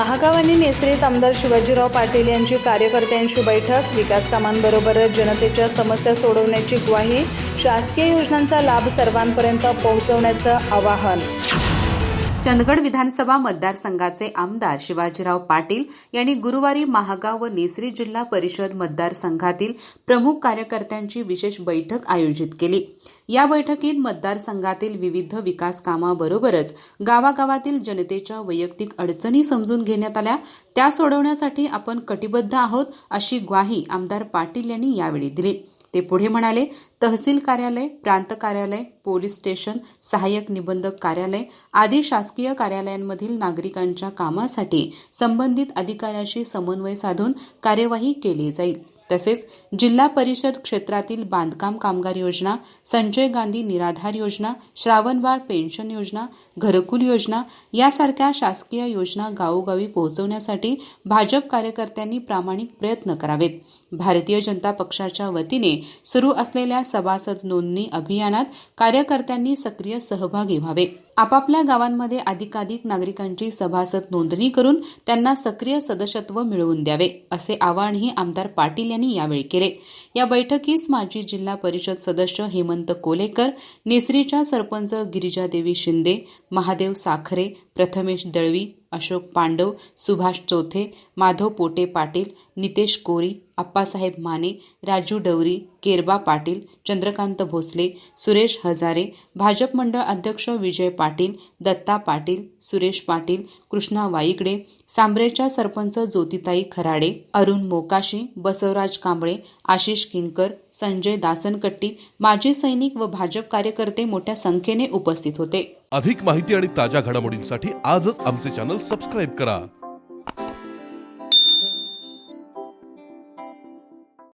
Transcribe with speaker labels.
Speaker 1: महागाव आणि नेसरीत आमदार शिवाजीराव पाटील यांची कार्यकर्त्यांची बैठक. विकास कामांबरोबरच जनतेच्या समस्या सोडवण्याची ग्वाही. शासकीय योजनांचा लाभ सर्वांपर्यंत पोहोचवण्याचं आवाहन.
Speaker 2: चंदगड विधानसभा मतदारसंघाचे आमदार शिवाजीराव पाटील यांनी गुरुवारी महागाव व नेसरी जिल्हा परिषद मतदारसंघातील प्रमुख कार्यकर्त्यांची विशेष बैठक आयोजित केली. या बैठकीत मतदारसंघातील विविध विकास कामाबरोबरच गावागावातील जनतेच्या वैयक्तिक अडचणी समजून घेण्यात आल्या. त्या सोडवण्यासाठी आपण कटिबद्ध आहोत अशी ग्वाही आमदार पाटील यांनी यावेळी दिली. ते पुढे म्हणाले तहसील कार्यालय प्रांत कार्यालय पोलीस स्टेशन सहाय्यक निबंधक कार्यालय आदी शासकीय कार्यालयांमधील नागरिकांच्या कामासाठी संबंधित अधिकाऱ्याशी समन्वय साधून कार्यवाही केली जाईल. तसेच जिल्हा परिषद क्षेत्रातील बांधकाम कामगार योजना संजय गांधी निराधार योजना श्रावणबाळ पेन्शन योजना घरकुल योजना यासारख्या शासकीय योजना गावोगावी पोहोचवण्यासाठी भाजप कार्यकर्त्यांनी प्रामाणिक प्रयत्न करावेत. भारतीय जनता पक्षाच्या वतीने सुरू असलेल्या सभासद नोंदणी अभियानात कार्यकर्त्यांनी सक्रिय सहभागी व्हावे. आपापल्या गावांमध्ये अधिकाधिक नागरिकांची सभासद नोंदणी करून त्यांना सक्रिय सदस्यत्व मिळवून द्यावे असे आवाहनही आमदार पाटील यांनी यावेळी केले. या बैठकीस माजी जिल्हा परिषद सदस्य हेमंत कोलेकर नेसरीच्या सरपंच गिरिजादेवी शिंदे महादेव साखरे प्रथमेश दळवी अशोक पांडव सुभाष चोथे माधव पोटे पाटील नितेश कोरी आप्पासाहेब माने राजू डवरी केरबा पाटील चंद्रकांत भोसले सुरेश हजारे भाजप मंडळ अध्यक्ष विजय पाटील दत्ता पाटील सुरेश पाटील कृष्णा वाईकडे सांबरेच्या सरपंच ज्योतिताई खराडे अरुण मोकाशी बसवराज कांबळे आशिष किंकर संजय दासनकट्टी माजी सैनिक व भाजप कार्यकर्ते मोठ्या संख्येने उपस्थित होते.
Speaker 3: अधिक माहिती आणि ताज्या घडामोडींसाठी आजच आमचे चॅनल सबस्क्राईब करा.